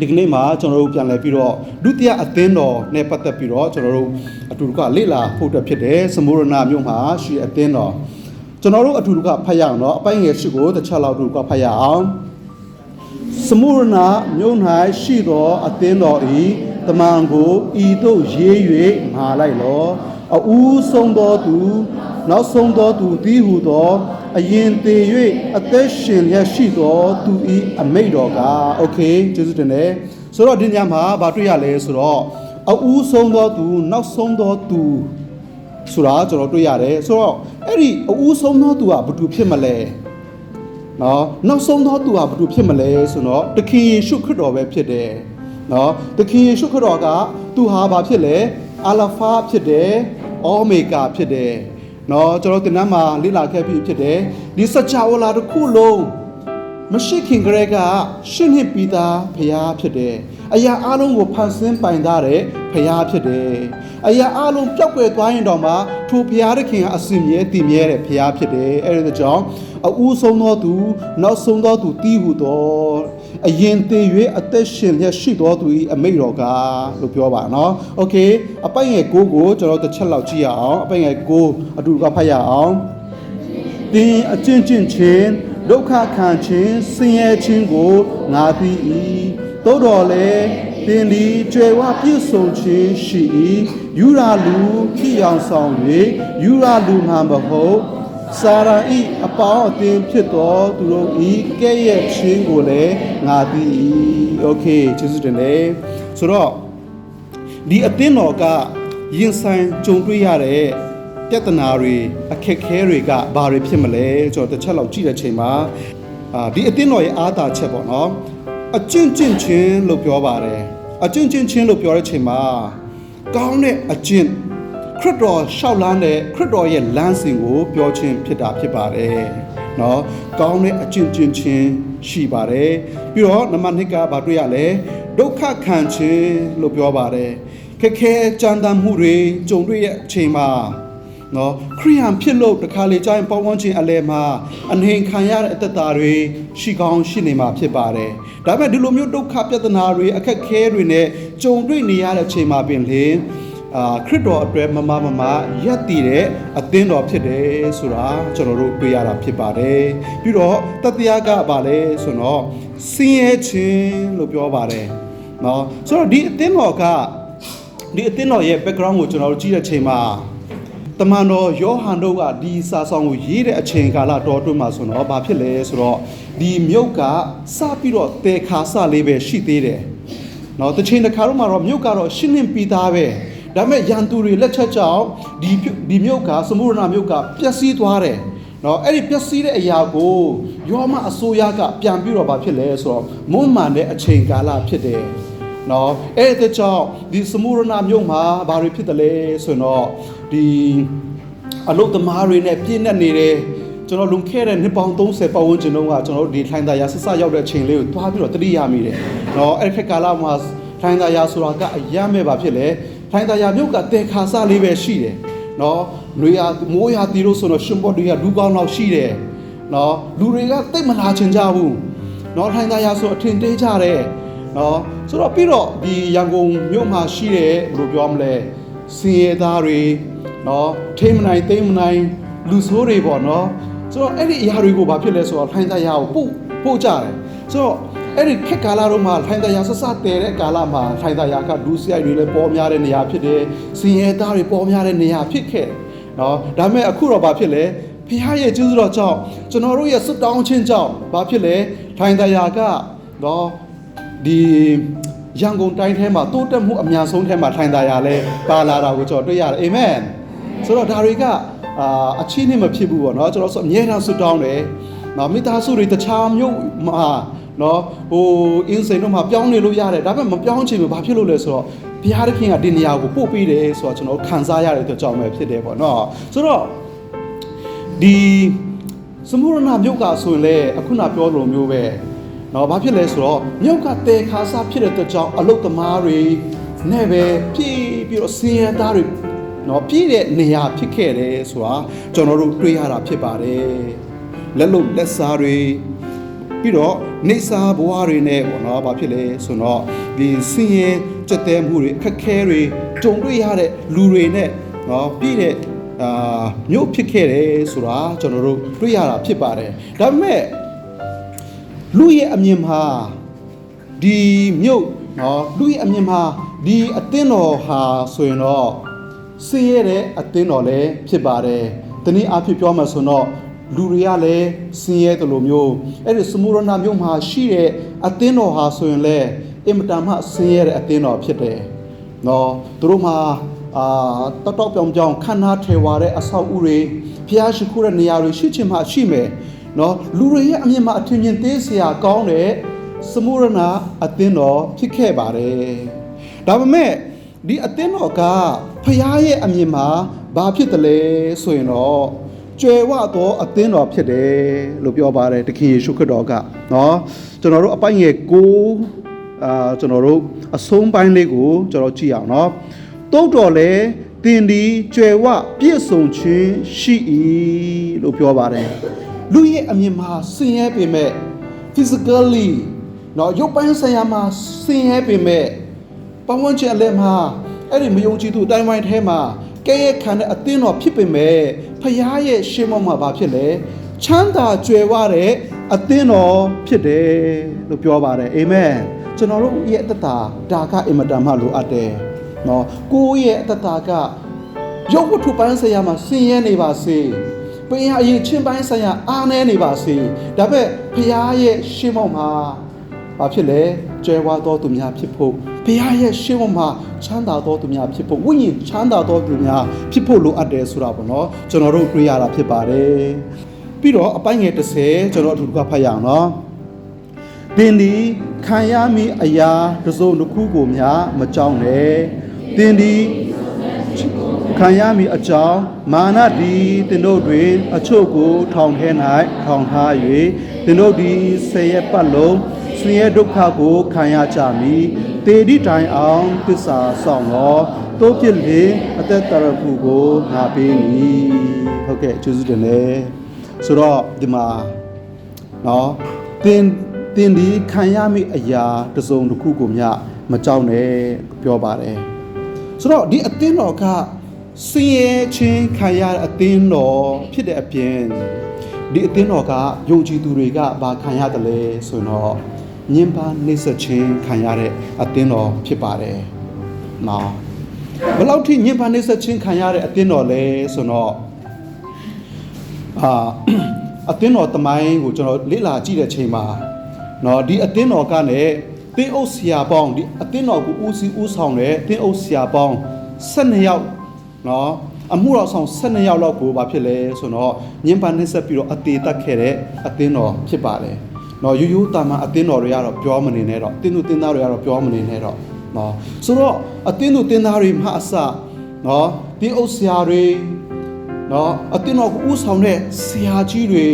ဒီကနေ့မှာကျွန်တော်တို့ပြန်လည်ပြီးတော့ဒုတိယအသင်းတော်နဲ့ပတ်သက်ပြီးတော့ကျွန်တော်တို့အတူတကလေ့လာဖို့အတွက်ဖြစ်တယ်စမုရဏမြို့မှာရှိအသင်းတော်ကျွန်တော်တို့အတူတကဖတ်ရအောင်နော်အပိုင်းငယ်ရှိကိုတစ်ချက်လောက်တူကဖတ်ရအောင်စမုရဏမြို့၌ရှိသောအသင်းတော်ဤတမန်ကိုဤသို့ရေး၍မှာလိုက်လောအဦးဆုံးသောသူ နောက်ဆုံးသောသူတည်ဟုသောအရင်တည်၍အသက်ရှင်လျက်ရှိသောသူဤအမိတ်တော်ကโอเคကျေးဇူးတင်တယ်ဆိုတော့ဒီညမှာဗာတွေ့ရလဲဆိုတော့အဦးဆုံးသောသူနောက်ဆုံးသောသူဆိုတာကျွန်တော်တွေ့ရတယ်ဆိုတော့အဲ့ဒီအဦးဆုံးသောသူကဘာတူဖြစ်မလဲနော်နောက်ဆုံးသောသူကဘာတူဖြစ်မလဲဆိုတော့တခင်ယေရှုခရစ်တော်ပဲဖြစ်တယ်နော်တခင်ယေရှုခရစ်တော်ကသူဟာဘာဖြစ်လဲအလဖာဖြစ်တယ်အောမေဂါဖြစ်တယ် နော်ကျွန်တော်တင်နန်းမှာလေ့လာခဲ့ပြီးဖြစ်တယ်ဒီစကြဝဠာတစ်ခုလုံးမရှိခင်ကလေးကရှင်းနှစ်ပြီးသားဖရားဖြစ်တယ်အရာအလုံးကိုဖန်ဆင်းပိုင်သားတဲ့ဖရားဖြစ်တယ်အရာအလုံးပျောက်ကွယ်သွားရင်တော့မှထိုဖရားသခင်ကအစင်မြဲတည်မြဲတဲ့ဖရားဖြစ်တယ်အဲ့ဒါကြောင့်အဦးဆုံးသောသူ နောက်ဆုံးသောသူတည်ဟုသော အရင်တည်၍အသက်ရှင်လျက်ရှိတော်သူ၏အမိတော်ကလို့ပြောပါနော်။ Okay အပိုင်ငယ်ကိုကိုကျွန်တော်တစ်ချက်လောက်ကြည့်ရအောင်အပိုင်ငယ်ကိုအတူကဖတ်ရအောင်။သင်အကျင့်ကျင့်ခြင်းဒုက္ခခံခြင်းဆင်းရဲခြင်းကိုငါသိ၏။သို့တော်လည်းသင်သည်ကြွယ်ဝပြည့်စုံခြင်းရှိ၏။ယူရာလူဖြစ်အောင်ဆောင်၍ယူရာလူမှမဟုတ် စာရာဤအပေါင်းအသင်းဖြစ်သောသူတို့ဤကဲ့ရဲ့ခြင်းကိုလည်းငါသိ၏โอเคကျေးဇူးတင်တယ်ဆိုတော့ဒီအသင်းတော်ကရင်ဆိုင်ကြုံတွေ့ရတဲ့ ပြဿနာတွေအခက်ခဲတွေကဘာတွေဖြစ်မလဲကျွန်တော်တစ်ချက်လောက်ကြည့်တဲ့ချိန်မှာအာဒီအသင်းတော်ရဲ့အားသာချက်ပေါ့နော်အကျင့်ကျင့်ချင်းလို့ပြောပါတယ်အကျင့်ကျင့်ချင်းလို့ပြောတဲ့ချိန်မှာကောင်းတဲ့အကျင့် ခရစ်တော်ရှောက်လန်းတဲ့ခရစ်တော်ရဲ့လမ်းစဉ်ကို ပြောခြင်းဖြစ်တာဖြစ်ပါတယ်နော်ကောင်းတဲ့အကျင့်ကျင့်ချင်းရှိပါတယ်ပြီးတော့နံပါတ်2ကဘာတွေ့ရလဲဒုက္ခခံခြင်းလို့ပြောပါတယ်ခက်ခဲကြမ်းတမ်းမှုတွေကြုံတွေ့ရဲ့အချိန်မှာနော်ခရိယန်ဖြစ်လို့တခါလေကြာရင်ပေါင်းဝန်းကျင်အလဲမှာအနေခံရတဲ့အသက်တာတွေရှိကောင်းရှိနေမှာဖြစ်ပါတယ်။ဒါပေမဲ့ဒီလိုမျိုးဒုက္ခပြဿနာတွေအခက်ခဲတွေနဲ့ကြုံတွေ့နေရတဲ့အချိန်မှာပင်လေ အာခရစ်တော်အတွက်မမမမရက်တည်တဲ့အသင်းတော်ဖြစ်တယ်ဆိုတာကျွန်တော်တို့တွေ့ရတာဖြစ်ပါတယ်။ပြီးတော့တတရားကပါလဲဆိုတော့စင်းရဲခြင်းလို့ပြောပါတယ်။နော်ဆိုတော့ဒီအသင်းတော်ကဒီအသင်းတော်ရဲ့ background ကိုကျွန်တော်တို့ကြည့်တဲ့အချိန်မှာတမန်တော်ယောဟန်တို့ကဒီစာဆောင်ကိုရေးတဲ့အချိန်ကာလတော်အတွင်းမှာဆိုတော့ဘာဖြစ်လဲဆိုတော့ဒီမြုပ်ကစပြီးတော့တေခါစလေးပဲရှိသေးတယ်။နော်တစ်ချိန်တစ်ခါတော့မှတော့မြုပ်ကတော့ရှင်းလင်းပြီးသားပဲ။ ဒါပေမဲ့ရန်သူတွေလက်ချက်ကြောင့်ဒီဒီမြုပ်ကစမုရဏမြုပ်ကပျက်စီးသွားတယ်။နော်အဲ့ဒီပျက်စီးတဲ့အရာကိုယောမအစိုးရကပြန်ပြီးတော့ဘာဖြစ်လဲဆိုတော့မွန်းမှန်တဲ့အချိန်ကာလဖြစ်တယ်။နော်အဲ့ဒါကြောင့်ဒီစမုရဏမြို့မှာဘာတွေဖြစ်တယ်လဲဆိုရင်တော့ဒီအလုတ်သမားတွေနဲ့ပြည့်နေနေတယ်ကျွန်တော်လွန်ခဲ့တဲ့နှစ်ပေါင်း30ပတ်ဝန်းကျင်တုန်းကကျွန်တော်တို့ဒီထိုင်းသားရဆဆရောက်တဲ့အချိန်လေးကိုတွားပြီးတော့တတိရမိတယ်နော်အဲ့ခက်ကာလမှာထိုင်းသားရဆိုတာကအရမ်းမဲ့ပါဖြစ်လေ ထိုင်းသားရမြို့ကတေခါစလေးပဲရှိတယ်နော်လူရမိုးရတီလို့ဆိုတော့ရှင်ဘော့တွေကလူကောင်းလောက်ရှိတယ်နော်လူတွေကတိတ်မလာချင်ကြဘူးနော်ထိုင်းသားရဆိုအထင်သေးကြတယ်နော်ဆိုတော့ပြီးတော့ဒီရန်ကုန်မြို့မှာရှိတဲ့ဘယ်လိုပြောမလဲစင်ရဲသားတွေနော်ထိမနိုင်သိမနိုင်လူဆိုးတွေပေါ့နော်ဆိုတော့အဲ့ဒီအရာတွေကိုဘာဖြစ်လဲဆိုတော့ထိုင်းသားရကိုပို့ပို့ကြတယ်ဆိုတော့ အဲ့ဒီခက်ကာလတော့မှထိုင်းသားရဆဆတဲတဲ့ကာလမှာထိုင်းသားရကဒူးစရိုက်တွေလည်းပေါ်များတဲ့နေရာဖြစ်တယ်စင်ရဲသားတွေပေါ်များတဲ့နေရာဖြစ်ခဲ့တယ်နော်ဒါပေမဲ့အခုတော့ဘာဖြစ်လဲဖခင်ရဲ့ကျေးဇူးတော်ကြောင့်ကျွန်တော်တို့ရဲ့စွတ်တောင်းခြင်းကြောင့်ဘာဖြစ်လဲထိုင်းသားရကနော်ဒီရန်ကုန်တိုင်းထဲမှာတိုးတက်မှုအများဆုံးထဲမှာထိုင်တာရလဲပါလာတာကိုကျွန်တော်တွေ့ရတယ်အာမင်ဆိုတော့ဒါတွေကအာအချင်းနဲ့မဖြစ်ဘူးပေါ့နော်ကျွန်တော်ဆိုအမြဲတမ်းဆုတောင်းတယ်နော်မိသားစုတွေတခြားမြို့မှာ နော်ဟိုအင်းစိန်တို့မှာပြောင်းနေလို့ရတယ်ဒါပေမဲ့မပြောင်းချင်ဘူးဘာဖြစ်လို့လဲဆိုတော့ဘုရားသခင်ကဒီနေရာကိုပို့ပေးတယ်ဆိုတော့ကျွန်တော်ခံစားရတဲ့အတွက်ကြောင့်ပဲဖြစ်တယ်ပေါ့နော်ဆိုတော့ဒီစမုရဏမြုပ်ကဆိုရင်လေအခုနပြောလိုမျိုးပဲနော်ဘာဖြစ်လဲဆိုတော့မြုပ်ကတဲခါစားဖြစ်တဲ့အတွက်ကြောင့်အလုတ်သမားတွေနဲ့ပဲပြေးပြီးတော့စင်ရသားတွေနော်ပြေးတဲ့နေရာဖြစ်ခဲ့တယ်ဆိုတာကျွန်တော်တို့တွေ့ရတာဖြစ်ပါတယ်လက်လုံလက်စားတွေပြီးတော့ နေစာဘဝတွေနဲ့ပေါ့နော်ဘာဖြစ်လဲဆိုတော့ဒီဆင်းရဲကြက်တဲမှုတွေအခက်ခဲတွေကြုံတွေ့ရတဲ့လူတွေနဲ့နော်ပြည့်တဲ့အာမြို့ဖြစ်ခဲ့တယ်ဆိုတာကျွန်တော်တို့တွေ့ရတာဖြစ်ပါတယ်ဒါပေမဲ့လူရဲ့အမြင်မှာဒီမြို့နော်လူရဲ့အမြင်မှာဒီအသင်းတော်ဟာဆိုရင်တော့ဆင်းရဲတဲ့အသင်းတော်လည်းဖြစ်ပါတယ်တနည်းအားဖြင့်ပြောမှဆိုတော့ လူတွေကလည်းဆင်းရဲတယ်လို့မျိုးအဲ့ဒီစမူရနာမျိုးမှာရှိတဲ့အသင်းတော်ဟာဆိုရင်လည်းအင်မတန်မှဆင်းရဲတဲ့အသင်းတော်ဖြစ်တယ်။နော်သူတို့မှာအာတတော့ပြောင်ပြောင်ခန္ဓာထေဝါတဲ့အဆောက်အဦတွေဖျားရှိခိုးတဲ့နေရာတွေရှိချင်မှရှိမယ်။နော်လူတွေရဲ့အမြင်မှာအထင်မြင်သေးစရာကောင်းတဲ့စမူရနာအသင်းတော်ဖြစ်ခဲ့ပါတယ်။ဒါပေမဲ့ဒီအသင်းတော်ကဖျားရဲ့အမြင်မှာဘာဖြစ်တယ်လဲဆိုရင်တော့ ကျွယ်ဝသောအသင်းတော်ဖြစ်တယ်လို့ပြောပါတယ်တခင်ယေရှုခရစ်တော်ကနော်ကျွန်တော်တို့အပိုင်းငယ်6အာကျွန်တော်တို့အဆုံးပိုင်းလေးကိုကျွန်တော်ကြည့်အောင်နော်တုတ်တော်လဲတင်ဒီကျွယ်ဝပြည့်စုံခြင်းရှိ၏လို့ပြောပါတယ်လူရဲ့အမြင်မှာဆင်းရဲပေမဲ့ physically နော်ရုပ်ပိုင်းဆိုင်ရာမှာဆင်းရဲပေမဲ့ပတ်ဝန်းကျင်အလဲမှာအဲ့ဒီမယုံကြည်သူအတိုင်းဝိုင်းထဲမှာ ကဲရဲခံတဲ့အသင်းတော်ဖြစ်ပေမဲ့ဖခင်ရဲ့ရှေးမောမှာဘာဖြစ်လဲချမ်းသာကြွယ်ဝတဲ့အသင်းတော်ဖြစ်တယ်လို့ပြောပါတယ်အာမင်ကျွန်တော်တို့ရဲ့အသက်တာဒါကအင်မတန်မှလိုအပ်တယ်နော်ကိုယ့်ရဲ့အသက်တာကရုပ်ဝတ္ထုပိုင်းဆိုင်ရာမှာဆင်းရဲနေပါစေပင်အရင်ချင်းပိုင်းဆိုင်ရာအားနည်းနေပါစေဒါပေမဲ့ဖခင်ရဲ့ရှေးမောမှာဘာဖြစ်လဲကျဲဝါတော်သူများဖြစ်ဖို့ ဘုရားရဲ့ရှေးဝမှာချမ်းသာတော်သူများဖြစ်ဖို့ဝိညာဉ်ချမ်းသာတော်သူများဖြစ်ဖို့လိုအပ်တယ်ဆိုတာပေါ့နော်ကျွန်တော်တို့တွေ့ရတာဖြစ်ပါတယ်ပြီးတော့အပိုင်းငယ်30ကျွန်တော်အထူးကဖတ်ရအောင်နော်သင်ဒီခံရမည့်အရာတစ်စုံတစ်ခုကိုများမကြောက်နဲ့သင်ဒီခံရမည့်အကြောင်းမာနဒီသင်တို့တွင် အချို့ကိုထောင်ထဲ၌ထောင်ထား၍သင်တို့သည်ဆယ်ရက်ပတ်လုံး ဆင်းရဲဒုက္ခကိုခံရကြမည်တေဒီတိုင်အောင်သစ္စာဆောင်သောတို့ဖြစ်လေအသက်တရခုကိုငါပေးမည်ဟုတ်ကဲ့ကျေးဇူးတင်တယ်ဆိုတော့ဒီမှာနော်တင်တင်ဒီခံရမည့်အရာတစ်စုံတစ်ခုကိုမျှမကြောက်နဲ့ပြောပါတယ်ဆိုတော့ဒီအသင်းတော်ကစင်ရဲချင်းခံရတဲ့အသင်းတော်ဖြစ်တဲ့အပြင်ဒီအသင်းတော်ကယုံကြည်သူတွေကဘာခံရတယ်လဲဆိုတော့ ညင်ပါနှိစ္စချင်းခံရတဲ့အသင်းတော်ဖြစ်ပါတယ်။နော်ဘယ်လောက်ထိညင်ပါနှိစ္စချင်းခံရတဲ့အသင်းတော်လဲဆိုတော့အာအသင်းတော်တမိုင်းကိုကျွန်တော်လေ့လာကြည့်တဲ့ချိန်မှာနော်ဒီအသင်းတော်ကလည်းတင်းအုပ်ဆရာပေါင်းဒီအသင်းတော်ကိုဦးစီးဦးဆောင်တဲ့တင်းအုပ်ဆရာပေါင်း12ယောက်နော်အမှုတော်ဆောင်12ယောက်လောက်ကိုဘာဖြစ်လဲဆိုတော့ညင်ပါနှိစ္စပြီးတော့အသေးတက်ခဲ့တဲ့အသင်းတော်ဖြစ်ပါတယ်။ နော်ရိုးရိုးတာမန်အသင်းတော်တွေကတော့ပြောမနေနဲ့တော့တင်းသူတင်းသားတွေကတော့ပြောမနေနဲ့တော့နော်ဆိုတော့အသင်းသူတင်းသားတွေမှအစနော်ဒီအုပ်ဆရာတွေနော်အတင်းတော်ကိုဥဆောင်တဲ့ဆရာကြီးတွေ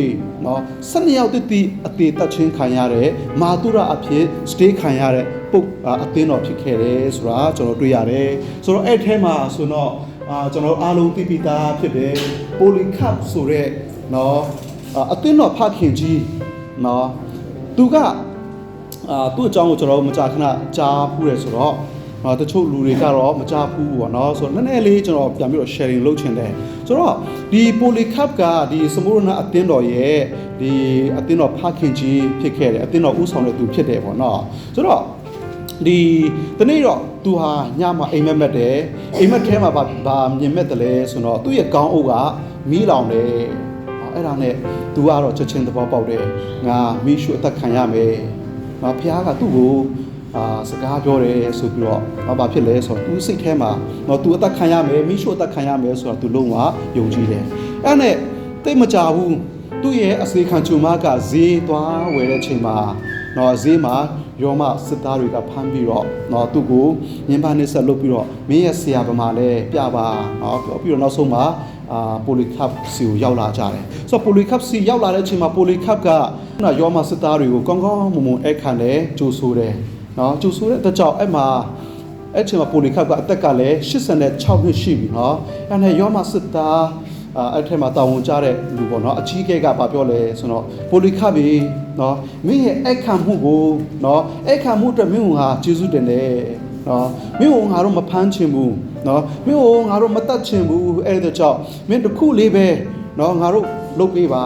နော်12ယောက်တည်းတည်းအသေးတက်ချင်းခံရတဲ့မာတုရအဖြစ်စတေးခံရတဲ့ပုတ်အတင်းတော်ဖြစ်ခဲ့တယ်ဆိုတာကျွန်တော်တွေ့ရတယ်ဆိုတော့အဲ့ထဲမှာဆိုတော့အာကျွန်တော်အားလုံးသိပြီးသားဖြစ်တယ်ပိုလီကပ်ဆိုတဲ့နော်အတင်းတော်ဖခင်ကြီးနော် သူကအာသူ့အကြောင်းကိုကျွန်တော်မကြာခဏကြားဖူးတယ်ဆိုတော့အာတချို့လူတွေကတော့မကြဘူးပေါ့နော်ဆိုတော့နည်းနည်းလေးကျွန်တော်ပြန်ပြီးတော့ sharing လုပ်ချင်တယ်ဆိုတော့ဒီ polycarp ကဒီစမုရဏအသင်းတော်ရဲ့ဒီအသင်းတော်ဖခင်ကြီးဖြစ်ခဲ့တယ်အသင်းတော်ဥဆောင်တဲ့သူဖြစ်တယ်ပေါ့နော်ဆိုတော့ဒီတနေ့တော့သူဟာညမှာအိမ်မက်မက်တယ်အိမ်မက်ထဲမှာဗာဗာမြင်မဲ့တယ်လဲဆိုတော့သူ့ရဲ့ကောင်းအုပ်ကမီးလောင်တယ် အဲ့ဒါနဲ့သူကတော့ချက်ချင်းသဘောပေါက်တယ်ငါမီးရှုအသက်ခံရမယ်ငါဖះကသူ့ကိုအာစကားပြောတယ်ဆိုပြီးတော့ဘာဘာဖြစ်လဲဆိုတော့ तू စိတ်ထဲမှာတော့ तू အသက်ခံရမယ်မိရှို့အသက်ခံရမယ်ဆိုတော့ तू လုံးဝယုံကြည်တယ်အဲ့နဲ့တိတ်မကြဘူးသူ့ရဲ့အစေခံချုံမကဈေးသွားဝယ်တဲ့ချိန်မှာတော့ဈေးမှာရောမစစ်သားတွေကဖမ်းပြီးတော့တော့သူ့ကိုညင်ပါနေဆက်လုပ်ပြီးတော့မင်းရဲ့ဆရာဗမာလဲပြပါနော်ပြောပြီးတော့နောက်ဆုံးမှာ အာပိုလီကပ်စီကိုရောက်လာကြတယ်ဆိုတော့ပိုလီကပ်စီရောက်လာတဲ့အချိန်မှာပိုလီကပ်ကနော်ရောမစစ်သားတွေကိုကောင်းကောင်းမွန်မွန်အခန့်တယ်ကြိုးဆိုးတယ်နော်ကြိုဆိုတဲ့အတွက်ကြောင့်အဲ့မှာအဲ့ချိန်မှာပိုလီခပ်ကအသက်ကလည်း86နှစ်ရှိပြီနော်အဲ့နဲ့ယောမစစ်သားအာအဲ့ထက်မှာတာဝန်ကျတဲ့လူပေါ့နော်အကြီးအကဲကဘာပြောလဲဆိုတော့ပိုလီခပ်ပြီနော်မင်းရဲ့အဲ့ခံမှုကိုနော်အဲ့ခံမှုအတွက်မင်းကကျေးဇူးတင်တယ်နော်မင်းကိုငါတို့မဖမ်းချင်ဘူး နော်မင်းကိုငါတို့မတတ်ချင်ဘူးအဲ့ဒါကြောင့်မင်းတစ်ခုလေးပဲနော်ငါတို့လုပ်ပေးပါ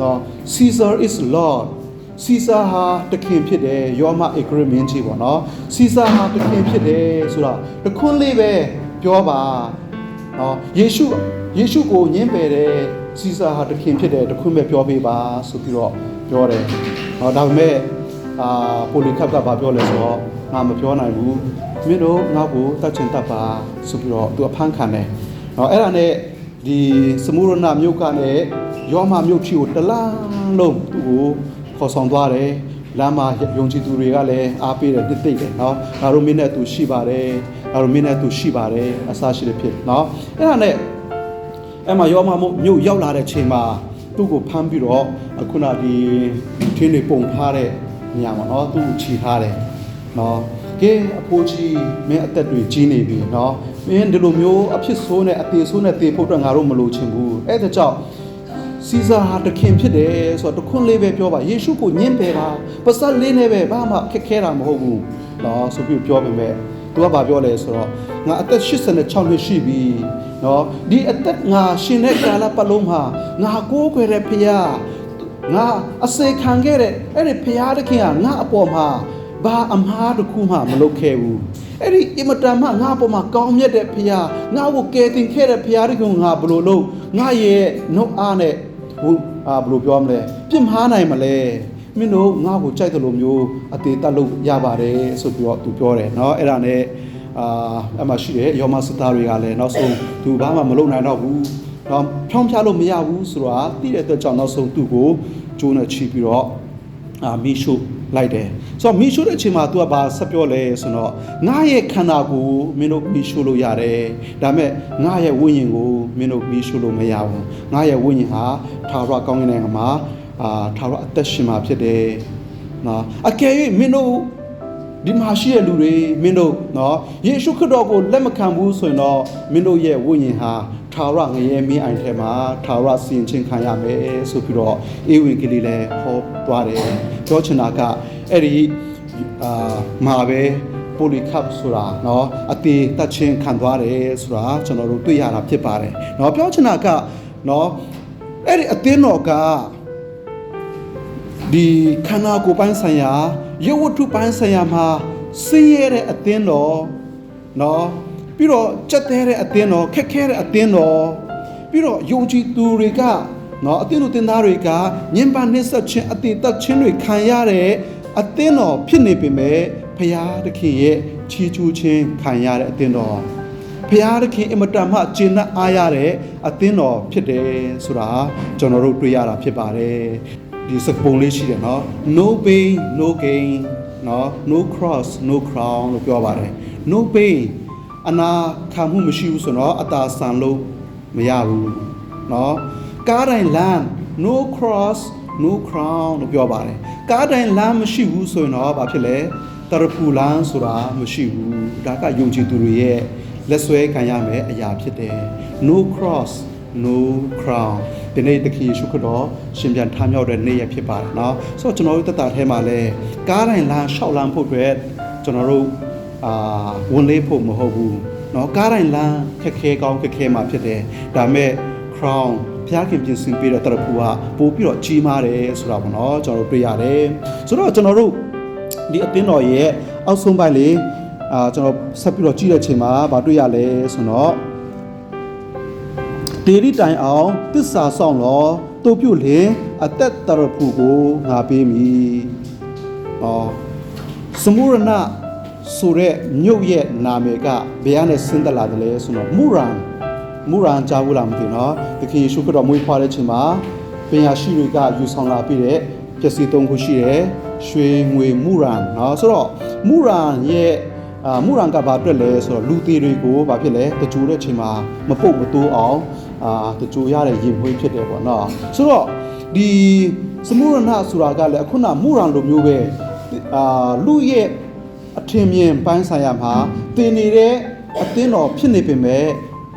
နော် Caesar is Lord စီစာဟာတခင်ဖြစ်တယ်ယောမဧကရမင်းကြီးပေါ့နော်စီစာဟာတခင်ဖြစ်တယ်ဆိုတော့တခွန်းလေးပဲပြောပါနော်ယေရှုယေရှုကိုညှင်းပယ်တယ်စီစာဟာတခင်ဖြစ်တယ်တခွန်းပဲပြောပေးပါဆိုပြီးတော့ပြောတယ်နော်ဒါပေမဲ့အာပိုလီကပ်ကဘာပြောလဲဆိုတော့ ငါမပြောနိုင်ဘူးသူမင်းတို့ငါ့ကိုတတ်ချင်တတ်ပါဆိုပြီးတော့သူအဖမ်းခံတယ်။နော်အဲ့ဒါနဲ့ဒီစမုရဏမြို့ကနဲ့ယောမမြို့ချီကိုတလားလုံးသူ့ကိုခေါ်ဆောင်သွားတယ်။လမ်းမှာယုံကြည်သူတွေကလည်းအားပေးတယ်တစ်သိမ့်တယ်နော်။ငါတို့မင်းနဲ့သူရှိပါတယ်။ငါတို့မင်းနဲ့သူရှိပါတယ်အစရှိတဲ့ဖြစ်နော်။အဲ့ဒါနဲ့အဲ့မှာယောမမြို့ရောက်လာတဲ့ချိန်မှာသူ့ကိုဖမ်းပြီးတော့ခုနဒီထင်းတွေပုံထားတဲ့ညမှာနော်သူ့ကိုခြိထားတယ်။ နော်ကဲအဖိုးကြီးမင်းအသက်တွေကြီးနေပြီနော်မင်းဒီလိုမျိုးအဖြစ်ဆိုးနဲ့အသေးဆိုးနဲ့သေဖို့အတွက်ငါတို့မလိုချင်ဘူးအဲ့ဒါကြောင့်စီဇာဟာတခင်ဖြစ်တယ်ဆိုတော့တခွန်းလေးပဲပြောပါယေရှုကိုညှင်းပယ်ပါပတ်စပ်လေးနဲ့ပဲဘာမှခက်ခဲတာမဟုတ်ဘူးနော်ဆိုပြီးပြောပေမဲ့သူကဘာပြောလဲဆိုတော့ငါအသက်86နှစ်ရှိပြီနော်ဒီအသက်ငါရှင်တဲ့ကာလပတ်လုံးမှာငါကိုးကွယ်တဲ့ဖခင်ငါအစေခံခဲ့တဲ့အဲ့ဒီဖခင်တခင်ကငါအပေါ်မှာ ဘာအမားတစ်ခုမှမလုပ်ခဲ့ဘူးအဲ့ဒီအင်မတန်မှငါအပေါ်မှာကောင်းမြတ်တဲ့ဖခင်ငါ့ကိုကယ်တင်ခဲ့တဲ့ဖခင်တခင်ကိုငါဘယ်လိုလုပ်ငါရဲ့နှုတ်အားနဲ့ ဟိုအာဘယ်လိုပြောမလဲပြစ်မှားနိုင်မလဲမင်းတို့ငါ့ကိုကြိုက်တယ်လို့မျိုးအသေးတက်လို့ရပါတယ်ဆိုပြီးတော့သူပြောတယ်เนาะအဲ့ဒါနဲ့အာအမှရှိတယ်ယောမစသားတွေကလည်းနောက်ဆုံးသူဘာမှမလုပ်နိုင်တော့ဘူးเนาะဖြောင်းဖြားလို့မရဘူးဆိုတော့တိတဲ့အတွက်ကြောင့်နောက်ဆုံးသူ့ကိုကျိုးနဲ့ချီပြီးတော့ အာမိရှုလိုက်တယ်ဆိုတော့မိရှုတဲ့အချိန်မှာ तू ကဘာဆက်ပြောလဲဆိုတော့ငါရဲ့ခန္ဓာကိုယ်မင်းတို့မိရှုလို့ရတယ်ဒါပေမဲ့ငါရဲ့ဝိညာဉ်ကိုမင်းတို့မိရှုလို့မရဘူးငါရဲ့ဝိညာဉ်ဟာထာဝရကောင်းကင်နိုင်ငံမှာအာထာဝရအသက်ရှင်မှာဖြစ်တယ်နော်အကယ်၍မင်းတို့ ဒီမှာရှိတဲ့လူတွေမင်းတို့နော်ယေရှုခရစ်တော်ကိုလက်မခံဘူးဆိုရင်တော့မင်းတို့ရဲ့ဝိညာဉ်ဟာထာဝရငရဲမင်းအိုင်ထဲမှာထာဝရစီရင်ချင်းခံရမယ်ဆိုပြီးတော့အေဝံဂေလိလည်းဟောသွားတယ်ပြောချင်တာကအဲ့ဒီအာမှာပဲပိုလီကပ်ဆိုတာเนาะအသေးတတ်ချင်းခံသွားတယ်ဆိုတာကျွန်တော်တို့တွေ့ရတာဖြစ်ပါတယ်เนาะပြောချင်တာကเนาะအဲ့ဒီအသင်းတော်က ဒီခန္ဓာကိုယ်ပိုင်းဆိုင်ရာ ရုပ်ဝတ္ထုပိုင်းဆိုင်ရာမှာဆင်းရဲတဲ့အသင်းတော်နော်ပြီးတော့ကြက်သေးတဲ့အသင်းတော်ခက်ခဲတဲ့အသင်းတော်ပြီးတော့ယုံကြည်သူတွေကနော်အသင်းသူတင်သားတွေကညင်ပန်းနှိစက်ခြင်းအသေးသက်ခြင်းတွေခံရတဲ့အသင်းတော်ဖြစ်နေပေမဲ့ဖရာသခင်ရဲ့ချီးကျူးခြင်းခံရတဲ့အသင်းတော်ဖျားသခင်အင်မတန်မှကျင့်အားရတဲ့အသင်းတော်ဖြစ်တယ်ဆိုတာကျွန်တော်တို့တွေ့ရတာဖြစ်ပါတယ် ဒီစကပုံလေးရှိတယ်နော် no pain no gain နော် no cross no crown လို့ပြောပါတယ် no pain အနာခံမှုမရှိဘူးဆိုတော့အသာဆန်လို့မရဘူးနော်ကားတိုင်းလမ်း no cross no crown လို့ပြောပါတယ်ကားတိုင်းလမ်းမရှိဘူးဆိုရင်တော့ဘာဖြစ်လဲတရဖူလမ်းဆိုတာမရှိဘူးဒါကယုံကြည်သူတွေရဲ့လက်ဆွဲခံရမယ်အရာဖြစ်တယ် no cross no crown ဒီနေ့တခင်ယေရှုခရစ်တော်ရှင်ပြန်ထမြောက်တဲ့နေ့ရက်ဖြစ်ပါတယ်เนาะဆိုတော့ကျွန်တော်တို့တက်တာထဲမှာလဲကားတိုင်းလမ်းလျှောက်လမ်းဖို့အတွက်ကျွန်တော်တို့အာဝန်လေးဖို့မဟုတ်ဘူးเนาะကားတိုင်းလမ်းခက်ခဲကောင်းခက်ခဲမှာဖြစ်တယ်ဒါပေမဲ့ crown ဘုရားခင်ပြင်ဆင်ပေးတဲ့တရဖူကပို့ပြီးတော့ကြီးမားတယ်ဆိုတာပေါ့နော်ကျွန်တော်တို့တွေ့ရတယ်ဆိုတော့ကျွန်တော်တို့ဒီအသင်းတော်ရဲ့အောက်ဆုံးပိုင်းလေးအာကျွန်တော်ဆက်ပြီးတော့ကြည့်တဲ့ချိန်မှာဗာတွေ့ရလဲဆိုတော့ ဒေရီတိုင်အောင်တစ္ဆာဆောင်လောတို့ပြုလင်အသက်တရဖူကိုငါပေးမိ။အော်စမုရဏဆိုတဲ့မြို့ရဲ့နာမည်ကဘယ်ကနေဆင်းသက်လာတယ်လဲဆိုတော့မူရန်မူရန်ကြားဘူးလားမသိနော်။တခင်ယေရှုခရစ်တော်မွေးဖွားတဲ့ချိန်မှာပင်ယာရှိတွေကယူဆောင်လာပြီးတဲ့ပျက်စီးသုံးခုရှိတယ်။ရွှေငွေမူရန်နော်ဆိုတော့မူရန်ရဲ့ အာမူရန်ကဘာအတွက်လဲဆိုတော့လူသေးတွေကိုဘာဖြစ်လဲတကြိုတဲ့ချိန်မှာမပုတ်မတိုးအောင်အာတကြိုရတဲ့ရင်မွေးဖြစ်တယ်ပေါ့နော်ဆိုတော့ဒီစမုရဏဆိုတာကလည်းအခုနမူရန်လိုမျိုးပဲအာလူရဲ့အထင်မြင်ပိုင်းဆိုင်ရာမှာတင်နေတဲ့အသင်းတော်ဖြစ်နေပေမဲ့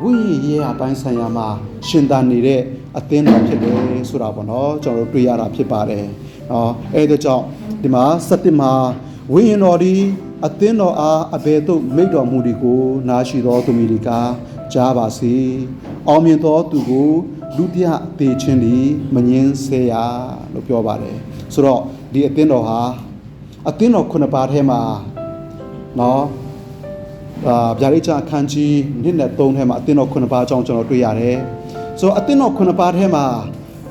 ဝိညာဉ်ရေးအပိုင်းဆိုင်ရာမှာရှင်သန်နေတဲ့အသင်းတော်ဖြစ်တယ်ဆိုတာပေါ့နော်ကျွန်တော်တို့တွေ့ရတာဖြစ်ပါတယ်။နော်အဲ့ဒါကြောင့်ဒီမှာစက်တင်မှာဝိညာဉ်တော်ဒီ အသင်းတော်အားအဘယ်သို့မိတ်တော်မူဒီကိုနားရှိသောသူမီဒီကကြားပါစေ။အောင်မြင်သောသူကိုလူတရားအသေးချင်းဒီမငင်းဆဲရလို့ပြောပါတယ်။ဆိုတော့ဒီအသင်းတော်ဟာအသင်းတော်ခုနှစ်ပါးထဲမှာနော်အာဗျာဒိတ်ချအခန်းကြီး1နဲ့3ထဲမှာအသင်းတော်9ပါးအကြောင်းကျွန်တော်တွေ့ရတယ်။ဆိုတော့အသင်းတော်9ပါးထဲမှာ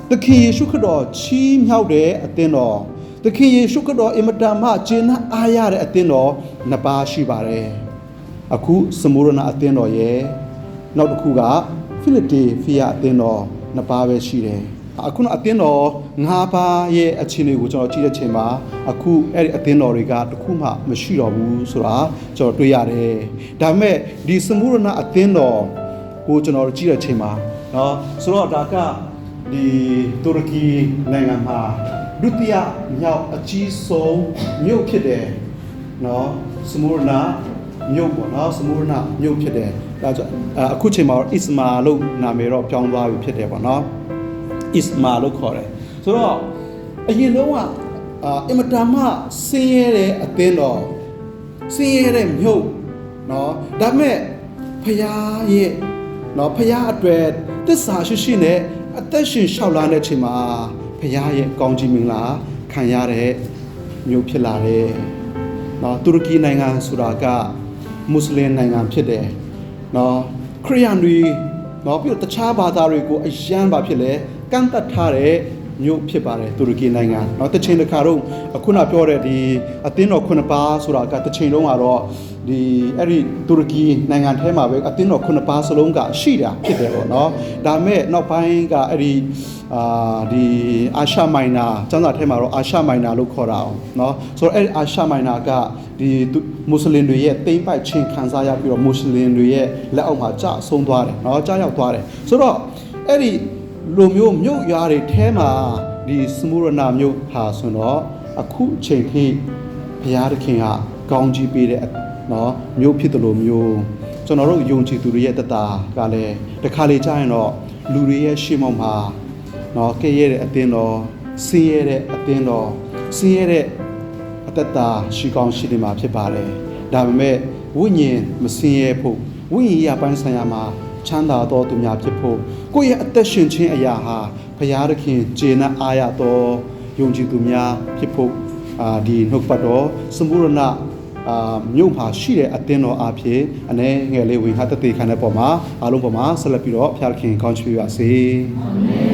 သခင်ယေရှုခရစ်တော်ချီးမြှောက်တဲ့အသင်းတော် သခင်ယေရှုခရစ်တော်အင်မတန်မှကျင့်နှံ့အားရတဲ့အသင်းတော်နှစ်ပါးရှိပါတယ်။အခုစမုရနာအသင်းတော်ရဲ့နောက်တစ်ခုကဖိလိတေဖီယာအသင်းတော်နှစ်ပါးပဲရှိတယ်။အခုတော့အသင်းတော်၅ပါးရဲ့အခြေအနေကိုကျွန်တော်ကြည့်တဲ့ချိန်မှာအခုအဲ့ဒီအသင်းတော်တွေကတစ်ခုမှမရှိတော့ဘူးဆိုတာကျွန်တော်တွေ့ရတယ်။ဒါပေမဲ့ဒီစမုရနာအသင်းတော်ကိုကျွန်တော်ကြည့်တဲ့ချိန်မှာเนาะဆိုတော့ဒါကဒီတူရကီနိုင်ငံမှာ ဒုတိယမြောက်အကြီးဆုံးမြို့ဖြစ်တယ်နော်စမုရနာမြို့ပေါ့နော်စမုရနာမြို့ဖြစ်တယ်ဒါကြောင့်အခုချိန်မှာတော့အစ္စမာလို့နာမည်တော့ပြောင်းသွားပြီဖြစ်တယ်ပေါ့နော်အစ္စမာလို့ခေါ်တယ်ဆိုတော့အရင်တော့ကအင်မတန်မှဆင်းရဲတဲ့အသင်းတော်ဆင်းရဲတဲ့မြို့နော်ဒါပေမဲ့ဖရားရဲ့နော်ဖရားအတွက်တစ္ဆာရှိရှိနဲ့အသက်ရှင်လျှောက်လာတဲ့ချိန်မှာ ဖယားရဲ့ကောင်းချီးမင်္ဂလာခံရတဲ့မြို့ဖြစ်လာတယ်เนาะတူရကီနိုင်ငံဆိုတာကမွတ်စလင်နိုင်ငံဖြစ်တယ်เนาะခရိယန်တွေเนาะပြီးတော့တခြားဘာသာတွေကိုအယမ်းပါဖြစ်လဲကန့်တတ်ထားတဲ့မြို့ဖြစ်ပါတယ်တူရကီနိုင်ငံเนาะတစ်ချိန်တစ်ခါတော့အခုနပြောတဲ့ဒီအသင်းတော်ခုနှစ်ပါးဆိုတာကတစ်ချိန်လုံးကတော့ ဒီအဲ့ဒီတူရကီနိုင်ငံထဲမှာပဲအသင်းတော်ခုနှစ်ပါးစလုံးကရှိတာဖြစ်တယ်ပေါ့เนาะဒါပေမဲ့နောက်ပိုင်းကအဲ့ဒီအာဒီအာရှမိုင်နာကျမ်းစာထဲမှာတော့အာရှမိုင်နာလို့ခေါ်တာအောင်เนาะဆိုတော့အဲ့ဒီအာရှမိုင်နာကဒီမွတ်စလင်တွေရဲ့တိမ့်ပိုက်ချင်းခံစားရပြီးတော့မွတ်စလင်တွေရဲ့လက်အောက်မှာကြာဆုံးသွားတယ်เนาะကြာရောက်သွားတယ်ဆိုတော့အဲ့ဒီလူမျိုးမြို့ရွာတွေထဲမှာဒီစမူရနာမြို့ဟာဆိုတော့အခုအချိန်ထိဘုရားသခင်ကကောင်းကြီးပေးတဲ့ နော်မျိုးဖြစ်တယ်လို့မျိုးကျွန်တော်တို့ယုံကြည်သူတွေရဲ့တတာကလည်းတခါလေကြာရင်တော့လူတွေရဲ့ရှေ့မောက်မှာနော်ကဲ့ရဲ့တဲ့အတင်းတော်ဆင်းရဲတဲ့အတင်းတော်ဆင်းရဲတဲ့အတ္တရှိကောင်းရှိနေမှာဖြစ်ပါတယ်ဒါပေမဲ့ဝိညာဉ်မဆင်းရဲဖို့ဝိညာဉ်ရပိုင်းဆိုင်ရာမှာချမ်းသာတော်သူများဖြစ်ဖို့ကိုယ့်ရဲ့အသက်ရှင်ခြင်းအရာဟာဘုရားသခင်ဂျေနအားရတော်ယုံကြည်သူများဖြစ်ဖို့အာဒီနှုတ်ပတ်တော်စမုရဏ အာမြို့မှာရှိတဲ့အသင်းတော်အဖြစ်အနေငယ်လေးဝင်ဟာတတိခံတဲ့ပုံမှာအားလုံးပုံမှာဆက်လက်ပြီးတော့ဖျားခင်ကောင်းချီးပါစေ။